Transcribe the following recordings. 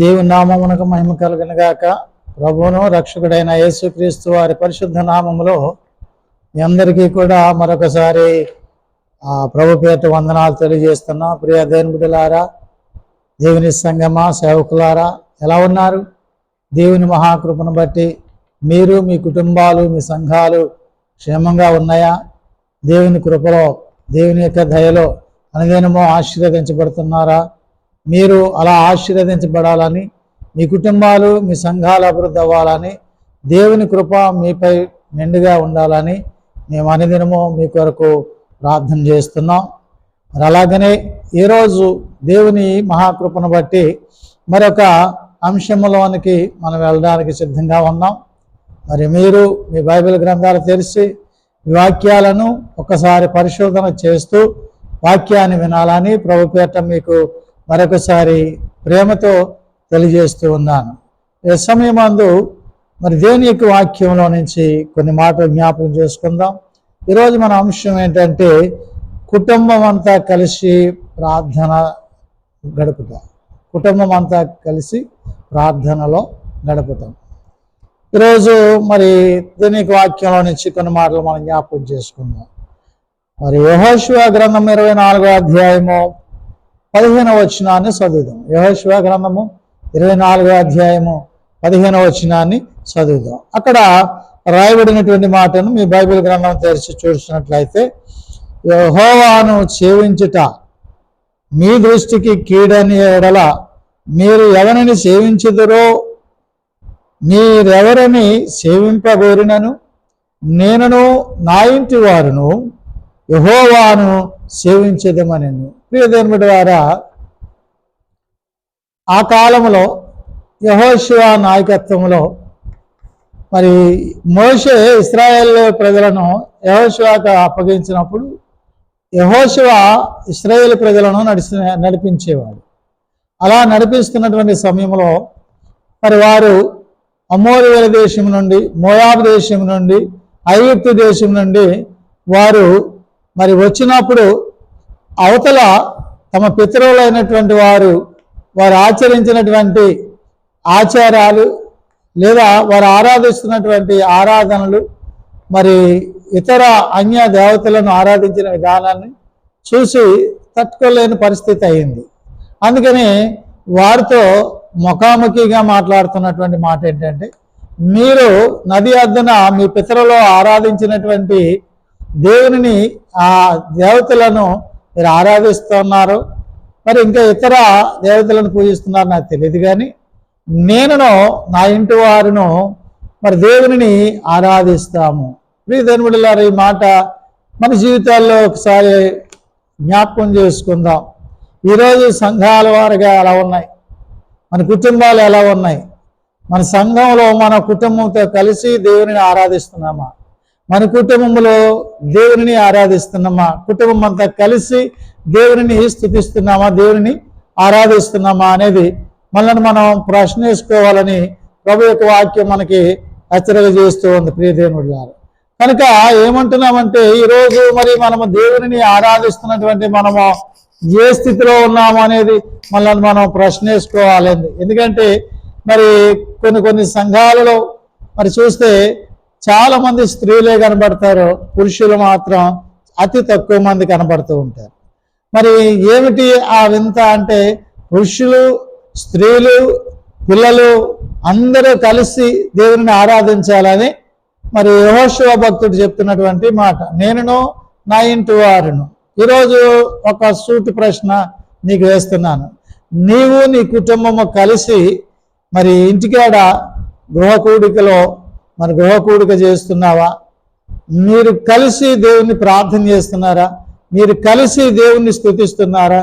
దేవుని నామమునకు మహిమ కలుగును గాక. ప్రభువును రక్షకుడైన యేసుక్రీస్తు వారి పరిశుద్ధ నామములో మీ అందరికీ కూడా మరొకసారి ప్రభు పేట వందనాలు తెలియజేస్తున్నా. ప్రియ దేవుని దేవుని సంగమ సేవకులారా ఎలా ఉన్నారు? దేవుని మహాకృపను బట్టి మీరు మీ కుటుంబాలు మీ సంఘాలు క్షేమంగా ఉన్నాయా? దేవుని కృపలో దేవుని యొక్క దయలో అనుదినమో ఆశీర్వదించబడుతున్నారా? మీరు అలా ఆశీర్వదించబడాలని మీ కుటుంబాలు మీ సంఘాలు అభివృద్ధి అవ్వాలని దేవుని కృప మీపై మెండుగా ఉండాలని మేము అనుదినము మీ కొరకు ప్రార్థన చేస్తున్నాం. మరి అలాగనే ఈరోజు దేవుని మహాకృపను బట్టి మరొక అంశంలోనికి మనం వెళ్ళడానికి సిద్ధంగా ఉన్నాం. మరి మీరు మీ బైబిల్ గ్రంథాలు తెరిచి వాక్యాలను ఒకసారి పరిశోధన చేస్తూ వాక్యాన్ని వినాలని ప్రభుపేట మీకు మరొకసారి ప్రేమతో తెలియజేస్తూ ఉన్నాను. ఏ సమయమందు మరి దేవుని యొక్క వాక్యంలో నుంచి కొన్ని మాటలు జ్ఞాపకం చేసుకుందాం. ఈరోజు మన అంశం ఏంటంటే కుటుంబం అంతా కలిసి ప్రార్థన గడుపుతాం. కుటుంబం అంతా కలిసి ప్రార్థనలో గడుపుతాం. ఈరోజు మరి దీనికి వాక్యంలో నుంచి కొన్ని మాటలు మనం జ్ఞాపకం చేసుకుందాం. మరి యహోశివ గ్రంథం ఇరవై నాలుగో అధ్యాయము పదిహేనవ వచనాన్ని చదువుదాం. యహోశివ గ్రంథము ఇరవై నాలుగో అధ్యాయము పదిహేనవ వచనాన్ని చదువుదాం. అక్కడ రాయబడినటువంటి మాటను మీ బైబిల్ గ్రంథం తెరిచి చూసినట్లయితే యహోవాను సేవించుట మీ దృష్టికి కీడని ఎడల మీరు ఎవరిని సేవించుదురో మీరెవరిని సేవింపగోరినను? నేనును నా ఇంటి వారును యహోవాను సేవించదమనను. ప్రియదేవుని ద్వారా ఆ కాలంలో యహోశివ నాయకత్వంలో మరి మోషే ఇస్రాయేల్ ప్రజలను యహోశివాకు అప్పగించినప్పుడు యహోశివ ఇస్రాయేల్ ప్రజలను నడిచి నడిపించేవాడు. అలా నడిపిస్తున్నటువంటి సమయంలో మరి వారు అమోరియల దేశం నుండి మోయాబ్ దేశం నుండి ఐగుప్తు దేశం నుండి వారు మరి వచ్చినప్పుడు అవతల తమ పితరులైనటువంటి వారు వారు ఆచరించినటువంటి ఆచారాలు లేదా వారు ఆరాధిస్తున్నటువంటి ఆరాధనలు మరి ఇతర అన్య దేవతలను ఆరాధించిన విధానాన్ని చూసి తట్టుకోలేని పరిస్థితి అయింది. అందుకని వారితో ముఖాముఖిగా మాట్లాడుతున్నటువంటి మాట ఏంటంటే మీరు నది అద్దున మీ పితరులో ఆరాధించినటువంటి దేవుని ఆ దేవతలను మీరు ఆరాధిస్తున్నారు. మరి ఇంకా ఇతర దేవతలను పూజిస్తున్నారు నాకు తెలియదు కానీ నేనును నా ఇంటి వారును మరి దేవుని ఆరాధిస్తాము. ప్రియధనుడులారు ఈ మాట మన జీవితాల్లో ఒకసారి జ్ఞాపకం చేసుకుందాం. ఈరోజు సంఘాల వారుగా ఎలా ఉన్నాయి. మన కుటుంబాలు ఎలా ఉన్నాయి? మన సంఘంలో మన కుటుంబంతో కలిసి దేవుని ఆరాధిస్తున్నామా? మన కుటుంబంలో దేవుని ఆరాధిస్తున్నామా? కుటుంబం అంతా కలిసి దేవుని స్థుతిస్తున్నామా? దేవుని ఆరాధిస్తున్నామా అనేది మనల్ని మనం ప్రశ్నేసుకోవాలని ప్రభు యొక్క వాక్యం మనకి హెచ్చరిక చేస్తూ ఉంది ప్రియదేవుడు గారు కనుక ఏమంటున్నామంటే ఈరోజు మరి మనము దేవుని ఆరాధిస్తున్నటువంటి మనము ఏ స్థితిలో ఉన్నాము అనేది మనల్ని మనం ప్రశ్నించుకోవాలండి ఎందుకంటే మరి కొన్ని కొన్ని సంఘాలలో మరి చూస్తే చాలా మంది స్త్రీలే కనబడతారు పురుషులు మాత్రం అతి తక్కువ మంది కనబడుతూ ఉంటారు. మరి ఏమిటి ఆ వింత అంటే పురుషులు స్త్రీలు పిల్లలు అందరూ కలిసి దేవుని ఆరాధించాలని మరి యహోశివ భక్తుడు చెప్తున్నటువంటి మాట. నేనును నా ఇంటి వారును. ఈరోజు ఒక సూటి ప్రశ్న నీకు వేస్తున్నాను. నీవు నీ కుటుంబము కలిసి మరి ఇంటికాడ గృహ కూడికలో మరి గృహ కూడిక చేస్తున్నావా? మీరు కలిసి దేవుణ్ణి ప్రార్థన చేస్తున్నారా? మీరు కలిసి దేవుణ్ణి స్థుతిస్తున్నారా?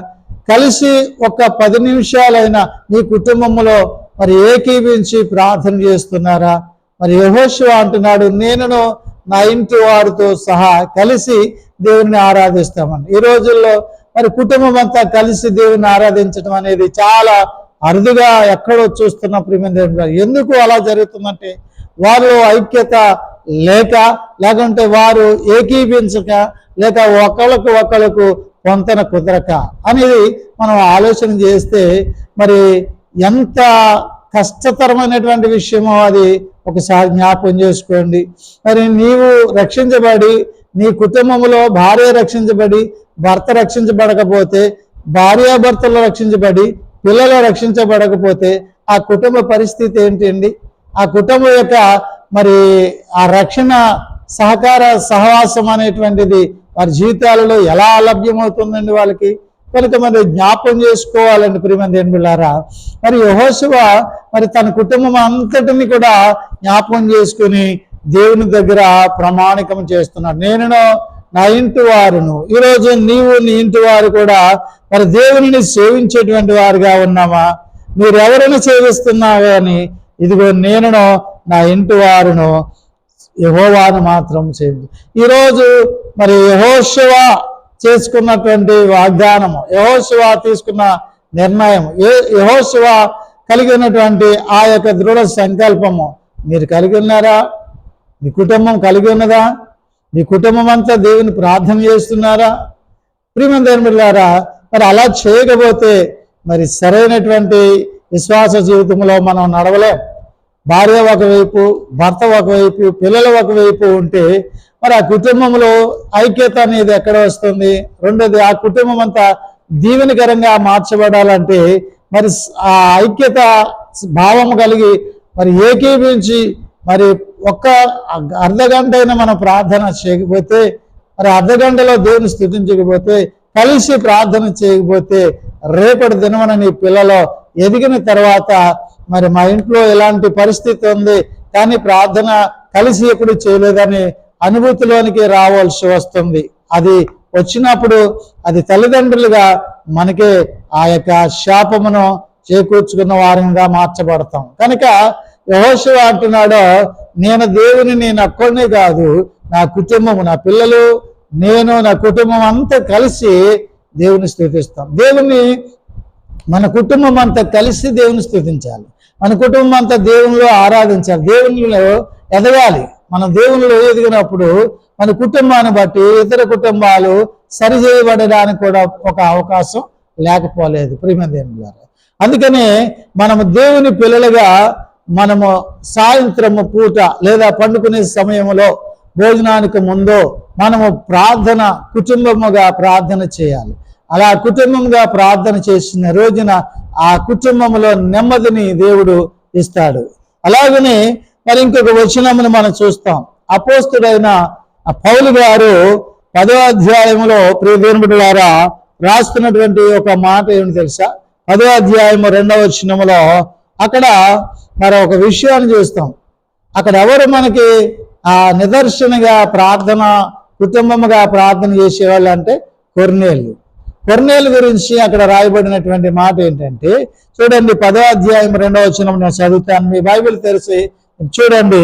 కలిసి ఒక పది నిమిషాలైనా మీ కుటుంబంలో మరి ఏకీభించి ప్రార్థన చేస్తున్నారా? మరి యహోశివ అంటున్నాడు నేనును నా ఇంటి వారితో సహా కలిసి దేవుని ఆరాధిస్తామని. ఈ రోజుల్లో మరి కుటుంబం అంతా కలిసి దేవుని ఆరాధించడం అనేది చాలా అరుదుగా ఎక్కడో చూస్తున్న ప్రియమైన ఎందుకు అలా జరుగుతుందంటే వారిలో ఐక్యత లేక లేకుంటే వారు ఏకీభించక లేక ఒకళ్ళకు ఒకళ్ళకు పొంతన కుదరక అనేది మనం ఆలోచన చేస్తే మరి ఎంత కష్టతరమైనటువంటి విషయమో అది ఒకసారి జ్ఞాపకం చేసుకోండి. మరి నీవు రక్షించబడి నీ కుటుంబంలో భార్య రక్షించబడి భర్త రక్షించబడకపోతే భార్యాభర్తలు రక్షించబడి పిల్లలు రక్షించబడకపోతే ఆ కుటుంబ పరిస్థితి ఏంటండి? ఆ కుటుంబం యొక్క మరి ఆ రక్షణ సహకార సహవాసం అనేటువంటిది వారి జీవితాలలో ఎలా అలభ్యమవుతుందండి వాళ్ళకి? కనుక మరి జ్ఞాపం చేసుకోవాలండి ప్రియమంది బిళ్ళారా? మరి యహోశివ మరి తన కుటుంబం అంతటిని కూడా జ్ఞాపకం చేసుకుని దేవుని దగ్గర ప్రమాణికం చేస్తున్నాడు. నేను నా ఇంటి వారును. ఈరోజు నీవు నీ ఇంటి వారు కూడా మరి దేవుని సేవించేటువంటి వారుగా ఉన్నామా? మీరు ఎవరిని అని ఇదిగో నేను నా ఇంటి వారును యహోవాను మాత్రం సేవి ఈరోజు మరి యహోశివ చేసుకున్నటువంటి వాగ్దానము యహోశివ తీసుకున్న నిర్ణయం ఏ యహోశివ కలిగినటువంటి ఆ యొక్క దృఢ సంకల్పము మీరు కలిగి ఉన్నారా? మీ కుటుంబం కలిగి ఉన్నదా? మీ కుటుంబం అంతా దేవుని ప్రార్థన చేస్తున్నారా? ప్రియమందిరారా మరి అలా చేయకపోతే మరి సరైనటువంటి విశ్వాస జీవితంలో మనం నడవలేం. భార్య ఒకవైపు భర్త ఒకవైపు పిల్లలు ఒకవైపు ఉంటే మరి ఆ కుటుంబంలో ఐక్యత అనేది ఎక్కడ వస్తుంది? రెండోది ఆ కుటుంబం అంతా దీవెనకరంగా మార్చబడాలంటే మరి ఆ ఐక్యత భావం కలిగి మరి ఏకీభించి మరి ఒక్క అర్ధ గంట అయినా మనం ప్రార్థన చేయకపోతే మరి అర్ధ గంటలో దేవుని స్థుతించకపోతే కలిసి ప్రార్థన చేయకపోతే రేపటి దినమన నీ పిల్లలు ఎదిగిన తర్వాత మరి మా ఇంట్లో ఎలాంటి పరిస్థితి ఉంది? కానీ ప్రార్థన కలిసి ఎప్పుడు చేయలేదని అనుభూతిలోనికి రావాల్సి వస్తుంది. అది వచ్చినప్పుడు అది తల్లిదండ్రులుగా మనకి ఆ యొక్క శాపమును చేకూర్చుకున్న వారంగా మార్చబడతాం. కనుక యహోశివ అంటున్నాడో నేను దేవుని నేను ఒక్కడినే కాదు నా కుటుంబము నా పిల్లలు నేను నా కుటుంబం అంతా కలిసి దేవుని స్థుతిస్తాం. దేవుని మన కుటుంబం అంతా కలిసి దేవుని స్థుతించాలి. మన కుటుంబం అంతా దేవునిలో ఆరాధించాలి. దేవునిలో ఎదగాలి. మన దేవునిలో ఎదిగినప్పుడు మన కుటుంబాన్ని బట్టి ఇతర కుటుంబాలు సరిచేయబడడానికి కూడా ఒక అవకాశం లేకపోలేదు. ప్రియమ దేవుని గారు అందుకనే మనము దేవుని పిల్లలుగా మనము సాయంత్రము పూట లేదా పండుకునే సమయంలో భోజనానికి ముందు మనము ప్రార్థన కుటుంబముగా ప్రార్థన చేయాలి. అలా కుటుంబంగా ప్రార్థన చేసిన రోజున ఆ కుటుంబంలో నెమ్మదిని దేవుడు ఇస్తాడు. అలాగనే మరి ఇంకొక వచనమును మనం చూస్తాం. అపోస్తుడైన పౌలు గారు పదో అధ్యాయంలో ప్రియదేవుని ద్వారా రాస్తున్నటువంటి ఒక మాట ఏమిటి తెలుసా? పదో అధ్యాయము రెండవ వచనములో అక్కడ మరి ఒక విషయాన్ని చూస్తాం. అక్కడ ఎవరు మనకి ఆ నిదర్శనగా ప్రార్థన కుటుంబముగా ప్రార్థన చేసేవాళ్ళు అంటే కొర్నేళ్ళు కొర్నేలు గురించి అక్కడ రాయబడినటువంటి మాట ఏంటంటే చూడండి పదో అధ్యాయం రెండవ వచ్చిన నేను చదువుతాను మీ బైబిల్ తెరిచి చూడండి.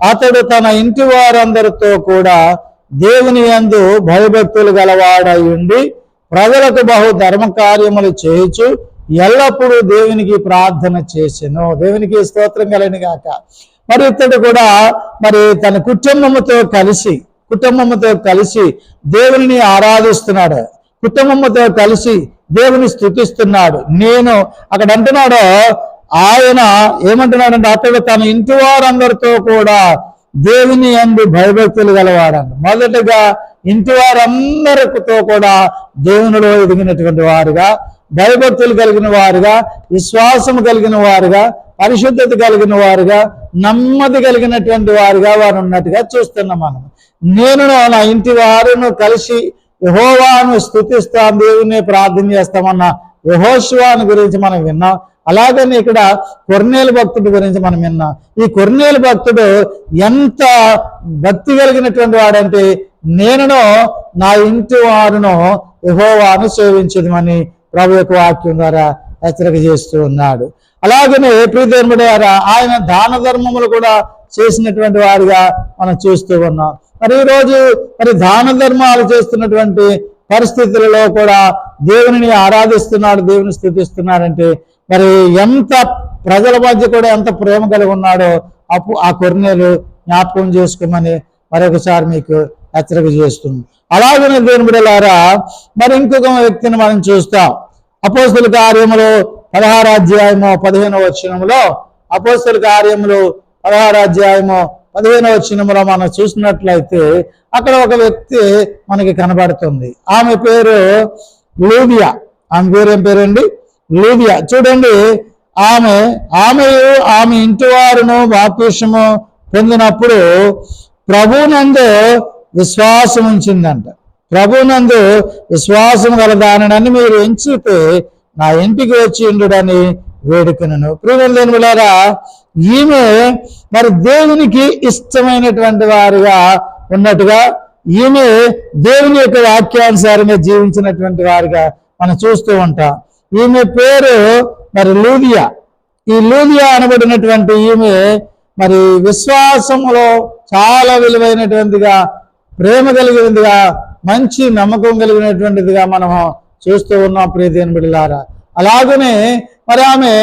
అతడు తన ఇంటి వారందరితో కూడా దేవుని యందు భయభక్తులు గలవాడై ఉండి ప్రజలకు బహు ధర్మ కార్యములు చేయొచ్చు ఎల్లప్పుడూ దేవునికి ప్రార్థన చేసెను. దేవునికి స్తోత్రం కలిగిన గాక. మరి ఇతడు కూడా మరి తన కుటుంబముతో కలిసి కుటుంబముతో కలిసి దేవుని ఆరాధిస్తున్నాడు. కుటుంబంతో కలిసి దేవుని స్థుతిస్తున్నాడు. నేను అక్కడ అంటున్నాడో ఆయన ఏమంటున్నాడంటే అతడు తన ఇంటి వారందరితో కూడా దేవుని అందు భయభక్తులు గలవాడండి మొదటగా ఇంటి వారందరితో కూడా దేవునిలో ఎదిగినటువంటి వారుగా భయభక్తులు కలిగిన వారుగా విశ్వాసం కలిగిన వారుగా పరిశుద్ధత కలిగిన వారుగా నెమ్మది కలిగినటువంటి వారుగా వారు ఉన్నట్టుగా చూస్తున్నాం మనం. నేను నా ఇంటి వారును కలిసి యహోవాను స్థుతిస్తాం దేవుని ప్రార్థన చేస్తామన్న యహోశివాని గురించి మనం విన్నాం. అలాగని ఇక్కడ కొర్నేలు భక్తుడి గురించి మనం విన్నాం. ఈ కొర్నేలు భక్తుడు ఎంత భక్తి కలిగినటువంటి వాడంటే నేనును నా ఇంటి వారును యహోవాను సేవించదమని ప్రభు యొక్క వాక్యం ద్వారా హెచ్చరిక చేస్తూ ఉన్నాడు. అలాగనే ప్రియధర్ముడు ఆయన దాన ధర్మములు కూడా చేసినటువంటి వారిగా మనం చూస్తూ ఉన్నాం. మరి ఈరోజు మరి దాన ధర్మాలు చేస్తున్నటువంటి పరిస్థితులలో కూడా దేవుని ఆరాధిస్తున్నాడు దేవుని స్థుతిస్తున్నాడంటే మరి ఎంత ప్రజల మధ్య కూడా ఎంత ప్రేమ కలిగి ఉన్నాడో అప్పు ఆ కొర్నేలు జ్ఞాపకం చేసుకోమని మరొకసారి మీకు హెచ్చరిక చేస్తుంది అలాగనే దేవుని బిడలారా మరి ఇంకొక వ్యక్తిని మనం చూస్తాం. అపోస్తుల కార్యములు పదహారాధ్యాయము పదిహేను అపోస్తుల కార్యములు పదహారాధ్యాయము పదిహేనవ పదిహేను మనం చూసినట్లయితే అక్కడ ఒక వ్యక్తి మనకి కనబడుతుంది. ఆమె పేరు లూదియా ఆమె పేరు ఏం పేరండి? లూదియా చూడండి ఆమె ఆమె ఆమె ఇంటి వారును బాప్తిషము పొందినప్పుడు ప్రభునందు విశ్వాసం ఉంచిందంట. ప్రభునందు విశ్వాసం గల దానిని మీరు ఎంచితే నా ఇంటికి వచ్చి ఉండుడని వేడుకను వాళ్ళారా ఈమె మరి దేవునికి ఇష్టమైనటువంటి వారుగా ఉన్నట్టుగా ఈమె దేవుని యొక్క వాక్యానుసారంగా జీవించినటువంటి వారుగా మనం చూస్తూ ఉంటాం. ఈమె పేరు మరి లూదియా. ఈ లూదియా అనబడినటువంటి ఈమె మరి విశ్వాసములో చాలా విలువైనటువంటిగా ప్రేమ కలిగినదిగా మంచి నమ్మకం కలిగినటువంటిదిగా మనం చూస్తూ ఉన్నాం ప్రియదేని బిడ్డలారా. అలాగనే మరి ఆమె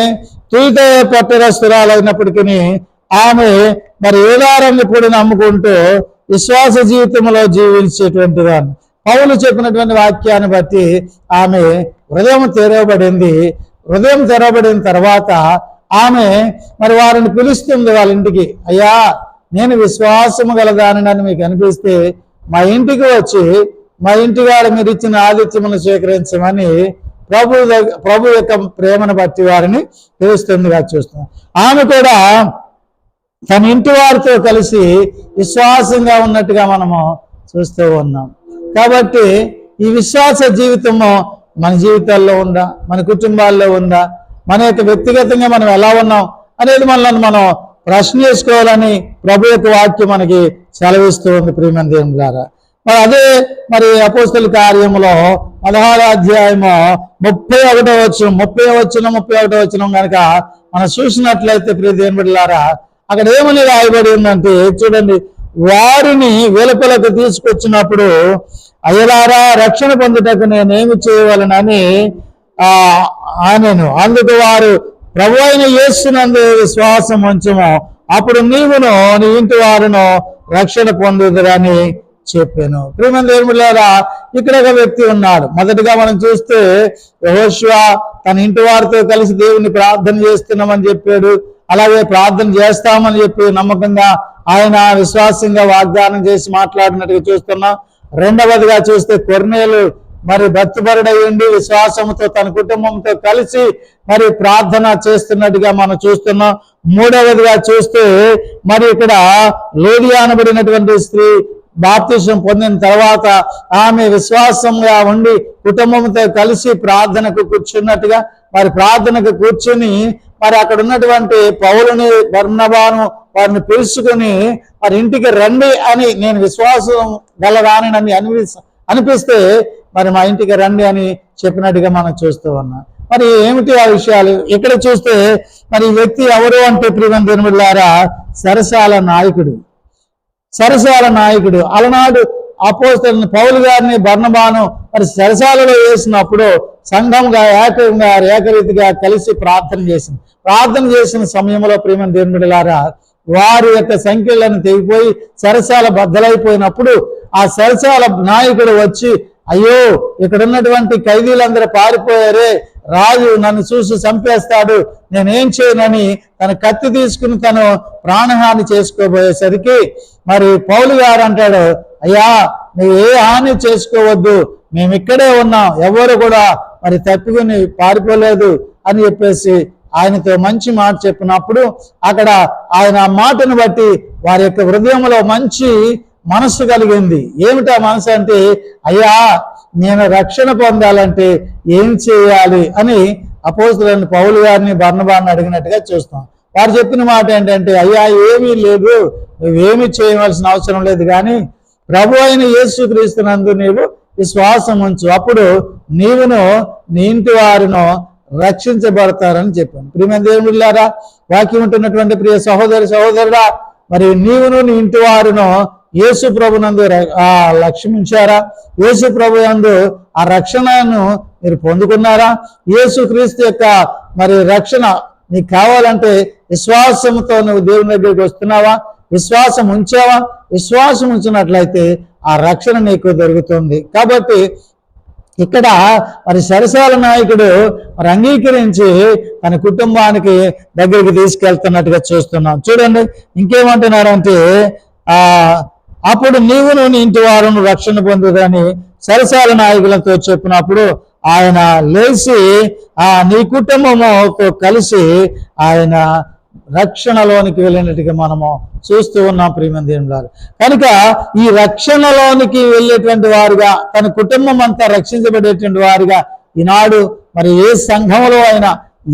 తూయిత పట్టరస్తురాలైనప్పటికీ ఆమె మరి ఏదారాన్ని కూడా నమ్ముకుంటూ విశ్వాస జీవితంలో జీవించేటువంటి దాన్ని పౌలు చెప్పినటువంటి వాక్యాన్ని బట్టి ఆమె హృదయం తెరవబడింది. హృదయం తెరవబడిన తర్వాత ఆమె మరి వారిని పిలుస్తుంది వాళ్ళ ఇంటికి. అయ్యా నేను విశ్వాసము గలదానని మీకు అనిపిస్తే మా ఇంటికి వచ్చి మా ఇంటి వారు మీరు ఇచ్చిన ఆతిథ్యమును స్వీకరించమని ప్రభు ప్రభు యొక్క ప్రేమను బట్టి వారిని పిలుస్తుందిగా చూస్తున్నాం. ఆమె కూడా తన ఇంటి వారితో కలిసి విశ్వాసంగా ఉన్నట్టుగా మనము చూస్తూ ఉన్నాం. కాబట్టి ఈ విశ్వాస జీవితము మన జీవితాల్లో ఉందా? మన కుటుంబాల్లో ఉందా? మన యొక్క వ్యక్తిగతంగా మనం ఎలా ఉన్నాం? అనేది మనల్ని మనం ప్రశ్న చేసుకోవాలని ప్రభు యొక్క వాక్యం మనకి సెలవిస్తూ ఉంది ప్రియమైన ద్వారా మరి అదే మరి అపోస్తుల కార్యములో పదహారో అధ్యాయము ముప్పై ఒకటో వచ్చిన ముప్పై వచ్చిన ముప్పై ఒకటో వచ్చిన కనుక మనం చూసినట్లయితే ప్రియ దేవుని బిడ్డలారా అక్కడ ఏమని రాయబడి ఉందంటే చూడండి వారిని వెలుపలకు తీసుకొచ్చినప్పుడు అయ్యలారా రక్షణ పొందుటకు నేనేమి చేయవలనని ఆ అందుకు వారు ప్రభు అయిన యేసునందు విశ్వాసం ఉంచము. అప్పుడు నీవును నీ ఇంటి వారును రక్షణ పొందుదురని చెప్పాను. ప్రేమ దేవులారా ఇక్కడ ఒక వ్యక్తి ఉన్నాడు. మొదటిగా మనం చూస్తే యహోశివ తన ఇంటి వారితో కలిసి దేవుని ప్రార్థన చేస్తున్నామని చెప్పాడు. అలాగే ప్రార్థన చేస్తామని చెప్పి నమ్మకంగా ఆయన విశ్వాసంగా వాగ్దానం చేసి మాట్లాడినట్టుగా చూస్తున్నాం. రెండవదిగా చూస్తే కొర్నేలు మరి భక్తిపరుడై విశ్వాసంతో తన కుటుంబంతో కలిసి మరి ప్రార్థన చేస్తున్నట్టుగా మనం చూస్తున్నాం. మూడవదిగా చూస్తే మరి ఇక్కడ లోదియా అనబడినటువంటి స్త్రీ బాప్తిసం పొందిన తర్వాత ఆమె విశ్వాసంగా ఉండి కుటుంబంతో కలిసి ప్రార్థనకు కూర్చున్నట్టుగా మరి ప్రార్థనకు కూర్చుని మరి అక్కడ ఉన్నటువంటి పౌరుని బర్ణబాను వారిని పిలుచుకుని మరి ఇంటికి రండి అని నేను విశ్వాసం గలదాని అని అనిపి అనిపిస్తే మరి మా ఇంటికి రండి అని చెప్పినట్టుగా మనం చూస్తూ ఉన్నాం. మరి ఏమిటి ఆ విషయాలు? ఇక్కడ చూస్తే మరి ఈ వ్యక్తి ఎవరు అంటే ప్రియమైన దేవులారా సరసాల నాయకుడు. సరసాల నాయకుడు. అలనాడు అపోస్తలను పౌలు గారిని బర్ణబాను మరి సరసాలలో వేసినప్పుడు సంఘంగా ఏకంగా ఏకరీతిగా కలిసి ప్రార్థన చేసింది. ప్రార్థన చేసిన సమయంలో ప్రేమ దేవుడిలారా వారి యొక్క సంఖ్యలను తెగిపోయి సరసాల బద్దలైపోయినప్పుడు ఆ సరసాల నాయకుడు వచ్చి అయ్యో ఇక్కడ ఉన్నటువంటి ఖైదీలందరూ పారిపోయారే రాజు నన్ను చూసి చంపేస్తాడు. నేనేం చేయనని తన కత్తి తీసుకుని తను ప్రాణహాని చేసుకోబోయేసరికి మరి పౌలు గారు అంటాడు అయ్యా నువ్వు ఏ హాని చేసుకోవద్దు. మేము ఇక్కడే ఉన్నాం. ఎవరు కూడా మరి తప్పుకుని పారిపోలేదు. అని చెప్పేసి ఆయనతో మంచి మాట చెప్పినప్పుడు అక్కడ ఆయన ఆ మాటను బట్టి వారి యొక్క హృదయంలో మంచి మనస్సు కలిగింది. ఏమిటా మనసు అంటే అయ్యా నేను రక్షణ పొందాలంటే ఏం చేయాలి అని అపోస్తులను పౌలు గారిని బర్ణబాన్ని అడిగినట్టుగా చూస్తాం. వారు చెప్పిన మాట ఏంటంటే అయ్యా ఏమీ లేదు. నువ్వేమి చేయవలసిన అవసరం లేదు. కానీ ప్రభు అయిన యేసుక్రీస్తునందు నీవు విశ్వాసం ఉంచు. అప్పుడు నీవును నీ ఇంటి వారిను రక్షించబడతారని చెప్పాను. ప్రియమైన దేవుడిలారా వాక్యం ఉంటున్నటువంటి ప్రియ సహోదరి సహోదరుడా మరి నీవును నీ ఇంటి వారిను యేసు ప్రభునందు ర- ఆ లక్ష్మించారా యేసు ప్రభు నందు ఆ రక్షణను మీరు పొందుకున్నారా? యేసు క్రీస్తు యొక్క మరి రక్షణ నీకు కావాలంటే విశ్వాసంతో నువ్వు దేవుని దగ్గరికి వస్తున్నావా? విశ్వాసం ఉంచావా? విశ్వాసం ఉంచినట్లయితే ఆ రక్షణ నీకు దొరుకుతుంది. కాబట్టి ఇక్కడ మరి సరసాల నాయకుడు మరి అంగీకరించి తన కుటుంబానికి దగ్గరికి తీసుకెళ్తున్నట్టుగా చూస్తున్నాం. చూడండి ఇంకేమంటున్నారంటే ఆ అప్పుడు నీవును నీ ఇంటి వారును రక్షణ పొందుదని సరసాల నాయకులతో చెప్పినప్పుడు ఆయన లేచి ఆ నీ కుటుంబముతో కలిసి ఆయన రక్షణలోనికి వెళ్ళినట్టుగా మనము చూస్తూ ఉన్నాం ప్రియమైన దేవుడు కనుక ఈ రక్షణలోనికి వెళ్ళేటువంటి వారుగా తన కుటుంబం అంతా రక్షించబడేటువంటి వారుగా ఈనాడు మరి ఏ సంఘంలో అయినా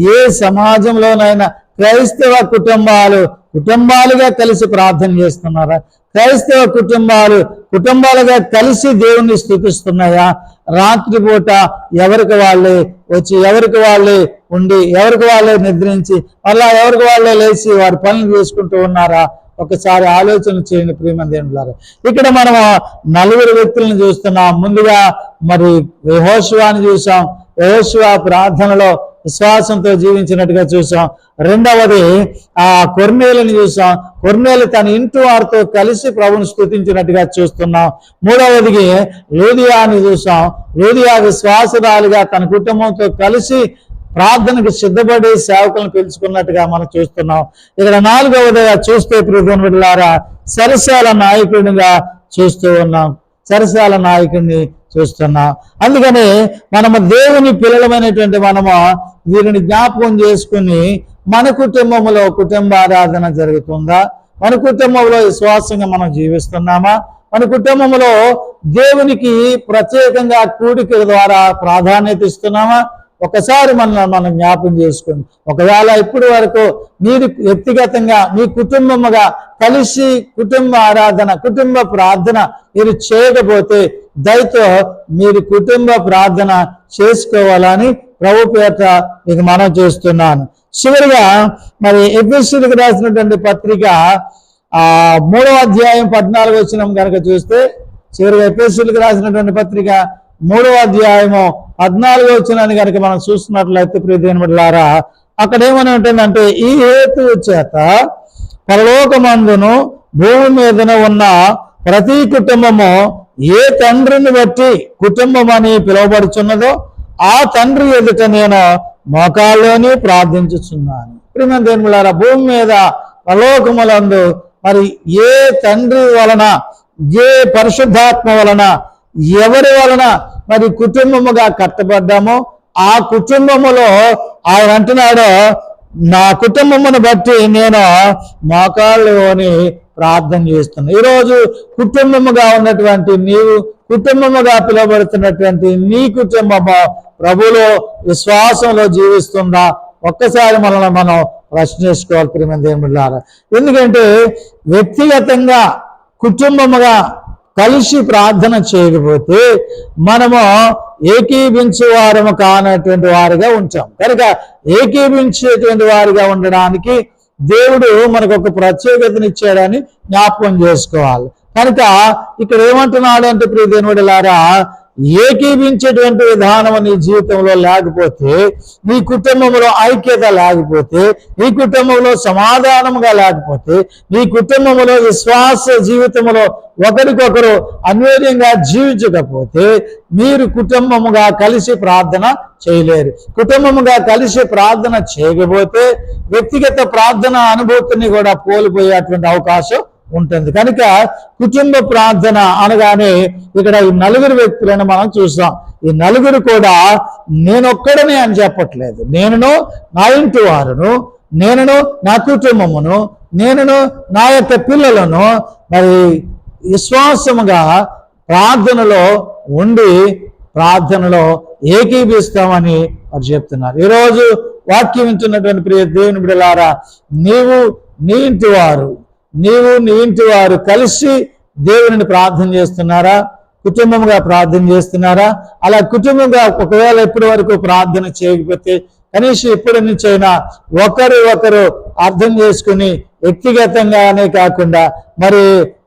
ఏ సమాజంలోనైనా క్రైస్తవ కుటుంబాలు కుటుంబాలుగా కలిసి ప్రార్థన చేస్తున్నారా? క్రైస్తవ కుటుంబాలు కుటుంబాలుగా కలిసి దేవుణ్ణి స్థుతిస్తున్నాయా? రాత్రిపూట ఎవరికి వాళ్ళే వచ్చి ఎవరికి వాళ్ళే ఉండి ఎవరికి వాళ్ళే నిద్రించి మళ్ళా ఎవరికి వాళ్ళే లేచి వారి పనులు చేసుకుంటూ ఉన్నారా? ఒకసారి ఆలోచన చేయండి ప్రియమందేంటులారు ఇక్కడ మనం నలుగురు వ్యక్తులను చూస్తున్నాం. ముందుగా మరి యెహోషువాని చూసాం యెహోషువా ప్రార్థనలో విశ్వాసంతో జీవించినట్టుగా చూసాం రెండవది ఆ కొర్నేలుని చూసాం కొర్నేలు తన ఇంటి వారితో కలిసి ప్రభుని స్థుతించినట్టుగా చూస్తున్నాం. మూడవదికి లోదియాని చూసాం. లూదియా విశ్వాసరాలుగా తన కుటుంబంతో కలిసి ప్రార్థనకు సిద్ధపడి సేవకులను పిలుచుకున్నట్టుగా మనం చూస్తున్నాం. ఇక్కడ నాలుగవదిగా చూస్తే ప్రియమైన బిడ్డలారా సరసాల నాయకుడిగా చూస్తూ ఉన్నాం. సరసాల నాయకుడిని చూస్తున్నాం. అందుకని మనము దేవుని పిల్లలమైనటువంటి మనము వీరిని జ్ఞాపకం చేసుకుని మన కుటుంబంలో కుటుంబ ఆరాధన జరుగుతుందా? మన కుటుంబంలో విశ్వాసంగా మనం జీవిస్తున్నామా? మన కుటుంబంలో దేవునికి ప్రత్యేకంగా కూడిక ద్వారా ప్రాధాన్యత ఇస్తున్నామా? ఒకసారి మన మనం జ్ఞాపం చేసుకుని ఒకవేళ ఇప్పటి వరకు మీరు వ్యక్తిగతంగా మీ కుటుంబముగా కలిసి కుటుంబ ఆరాధన కుటుంబ ప్రార్థన మీరు చేయకపోతే దయతో మీరు కుటుంబ ప్రార్థన చేసుకోవాలని ప్రభు పేట మీకు మనం చేస్తున్నాను. చివరిగా మరి ఎఫ్ఎస్సీలకు రాసినటువంటి పత్రిక ఆ మూడవ అధ్యాయం పద్నాలుగు వచ్చిన కనుక చూస్తే చివరిగా ఎఫ్ఎస్సీలకు రాసినటువంటి పత్రిక మూడవ అధ్యాయము పద్నాలుగు వచ్చినాన్ని కనుక మనం చూస్తున్నట్లయితే ప్రియదేని బిడ్డలారా అక్కడ ఏమని ఉంటుందంటే ఈ హేతువు చేత పరలోకమందును భూమి మీదన ఉన్న ప్రతి కుటుంబము ఏ తండ్రిని బట్టి కుటుంబం అని పిలువబడుచున్నదో ఆ తండ్రి ఎదుట నేను మోకాల్లోనే ప్రార్థించుచున్నాను. ప్రియమైన దేవులారా భూమి మీద పరలోకములందు మరి ఏ తండ్రి వలన ఏ పరిశుద్ధాత్మ వలన ఎవరి వలన మరి కుటుంబముగా కట్టబడ్డామో. ఆ కుటుంబములో ఆయన అంటున్నాడు నా కుటుంబమును బట్టి నేను మోకాళ్ళలోని ప్రార్థన చేస్తున్నాను ఈరోజు కుటుంబముగా ఉన్నటువంటి నీవు కుటుంబముగా పిలువబడుతున్నటువంటి నీ కుటుంబము ప్రభులో విశ్వాసంలో జీవిస్తుందా? ఒక్కసారి మనల్ని మనం ప్రశ్నించుకోవాలి ప్రియమైన దేవుళ్ళారా ఎందుకంటే వ్యక్తిగతంగా కుటుంబముగా కలిసి ప్రార్థన చేయకపోతే మనము ఏకీభించు వారము కానటువంటి వారిగా ఉంటాం. కనుక ఏకీభించేటువంటి వారిగా ఉండడానికి దేవుడు మనకు ఒక ప్రత్యేకతనిచ్చాడని జ్ఞాపకం చేసుకోవాలి. కనుక ఇక్కడ ఏమంటున్నాడు అంటే ప్రియ దేవుడులారా ఏకీభించేటువంటి విధానం నీ జీవితంలో లేకపోతే నీ కుటుంబంలో ఐక్యత లేకపోతే నీ కుటుంబంలో సమాధానముగా లేకపోతే నీ కుటుంబంలో విశ్వాస జీవితంలో ఒకరికొకరు అన్యోన్యంగా జీవించకపోతే మీరు కుటుంబముగా కలిసి ప్రార్థన చేయలేరు. కుటుంబముగా కలిసి ప్రార్థన చేయకపోతే వ్యక్తిగత ప్రార్థన అనుభూతిని కూడా కోల్పోయేటువంటి అవకాశం ఉంటుంది. కనుక కుటుంబ ప్రార్థన అనగానే ఇక్కడ ఈ నలుగురు వ్యక్తులను మనం చూస్తాం. ఈ నలుగురు కూడా నేనొక్కడనే అని చెప్పట్లేదు. నేనును నా ఇంటి వారును నేనును నా కుటుంబమును నేనును నా యొక్క పిల్లలను మరి విశ్వాసముగా ప్రార్థనలో ఉండి ప్రార్థనలో ఏకీభిస్తామని వారు చెప్తున్నారు. ఈరోజు వాక్యం వింటున్నటువంటి ప్రియ దేవుని బిడలారా నీవు నీ ఇంటి వారు నీవు నీ ఇంటి వారు కలిసి దేవుని ప్రార్థన చేస్తున్నారా? కుటుంబంగా ప్రార్థన చేస్తున్నారా? అలా కుటుంబంగా ఒకవేళ ఇప్పటి వరకు ప్రార్థన చేయకపోతే కనీసం ఇప్పటి నుంచైనా ఒకరు ఒకరు అర్థం చేసుకుని వ్యక్తిగతంగానే కాకుండా మరి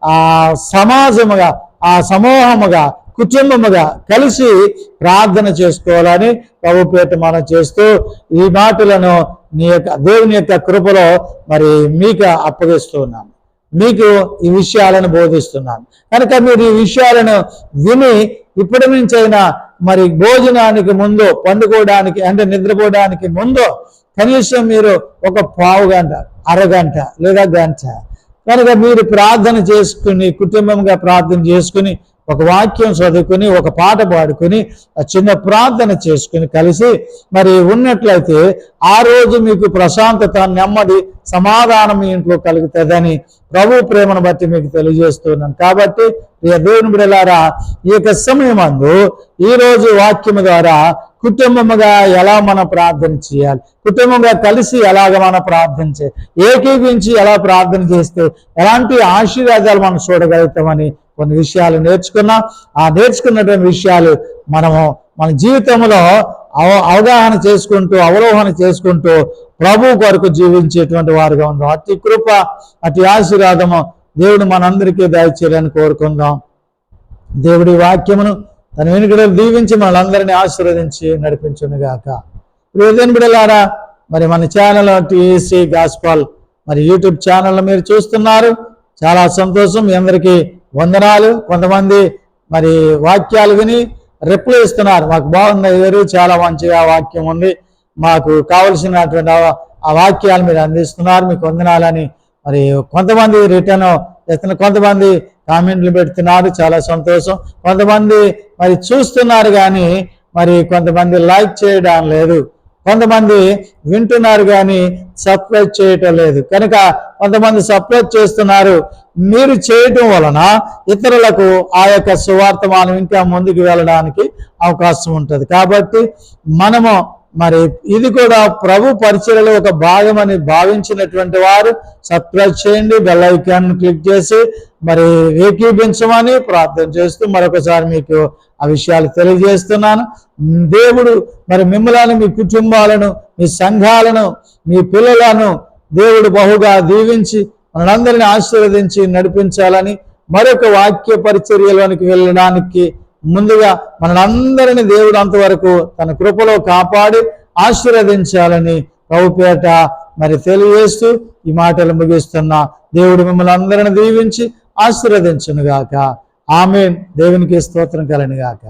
ఆ సమాజముగా ఆ సమూహముగా కుటుంబముగా కలిసి ప్రార్థన చేసుకోవాలని ప్రభుపేట మనం చేస్తూ ఈ మాటలను నీ యొక్క దేవుని యొక్క కృపలో మరి మీకు అప్పగిస్తున్నాం మీకు ఈ విషయాలను బోధిస్తున్నాను కనుక మీరు ఈ విషయాలను విని ఇప్పటి నుంచైనా మరి భోజనానికి ముందు పండుకోవడానికి అంటే నిద్రపోవడానికి ముందు కనీసం మీరు ఒక పావు గంట అరగంట లేదా గంట. కనుక మీరు ప్రార్థన చేసుకుని కుటుంబంగా ప్రార్థన చేసుకుని ఒక వాక్యం చదువుకుని ఒక పాట పాడుకుని ఆ చిన్న ప్రార్థన చేసుకుని కలిసి మరి ఉన్నట్లయితే ఆ రోజు మీకు ప్రశాంతత నెమ్మది సమాధానం మీ ఇంట్లో కలుగుతుందని ప్రభు ప్రేమను బట్టి మీకు తెలియజేస్తున్నాను. కాబట్టి దేవుని బిడలారా ఈ యొక్క సమయమందు అందు ఈరోజు వాక్యము ద్వారా కుటుంబముగా ఎలా మనం ప్రార్థన చేయాలి? కుటుంబంగా కలిసి ఎలాగ మనం ప్రార్థన చేయాలి ఏకీభించి ఎలా ప్రార్థన చేస్తే ఎలాంటి ఆశీర్వాదాలు మనం చూడగలుగుతామని కొన్ని విషయాలు నేర్చుకున్నాం. ఆ నేర్చుకున్నటువంటి విషయాలు మనము మన జీవితంలో అవ- అవగాహన చేసుకుంటూ అవలోహన చేసుకుంటూ ప్రభు కొరకు జీవించేటువంటి వారుగా ఉందాం. అతి కృప అతి ఆశీర్వాదము దేవుడు మనందరికీ దయచేయాలని కోరుకుందాం. దేవుడి వాక్యమును తన వెనుకడలు దీవించి మనందరినీ ఆశీర్వదించి నడిపించునుగాక. ప్రియదేని బిడలారా మరి మన ఛానల్ టిఏసి గాస్పాల్ మరి యూట్యూబ్ ఛానల్ మీరు చూస్తున్నారు. చాలా సంతోషం. మీ అందరికీ వందనాలు. కొంతమంది మరి వాక్యాలు విని రిప్లై ఇస్తున్నారు. మాకు బాగుంది ఎదురు చాలా మంచిగా వాక్యం ఉంది. మాకు కావలసినటువంటి ఆ- ఆ వాక్యాలు మీరు అందిస్తున్నారు. మీకు వందనాలని మరి కొంతమంది రిటర్న్ చేస్తున్నారు కొంతమంది కామెంట్లు పెడుతున్నారు చాలా సంతోషం. కొంతమంది మరి చూస్తున్నారు కానీ మరి కొంతమంది లైక్ చేయడం లేదు. కొంతమంది వింటున్నారు కానీ సబ్స్క్రైబ్ చేయటం లేదు. కనుక కొంతమంది సబ్స్క్రైబ్ చేస్తున్నారు మీరు చేయటం వలన ఇతరులకు ఆ యొక్క సువార్త మనం ఇంకా ముందుకు వెళ్ళడానికి అవకాశం ఉంటుంది. కాబట్టి మనము మరి ఇది కూడా ప్రభు పరిచయలో ఒక భాగం అని భావించినటువంటి వారు సబ్స్క్రైబ్ చేయండి బెల్ ఐకాన్ క్లిక్ చేసి మరి ఏకీభించమని ప్రార్థన చేస్తూ మరొకసారి మీకు ఆ విషయాలు తెలియజేస్తున్నాను. దేవుడు మరి మిమ్మల్ని మీ కుటుంబాలను మీ సంఘాలను మీ పిల్లలను దేవుడు బహుగా దీవించి మనందరిని ఆశీర్వదించి నడిపించాలని మరొక వాక్య పరిచర్యలోనికి వెళ్ళడానికి ముందుగా మనందరిని దేవుడు అంతవరకు తన కృపలో కాపాడి ఆశీర్వదించాలని ప్రభుపేట మరి తెలియజేస్తూ ఈ మాటలు ముగిస్తున్నా దేవుడు మిమ్మల్ని అందరిని దీవించి ఆశీర్వదించునుగాక. ఆమె దేవునికి స్తోత్రం కలనిగాక.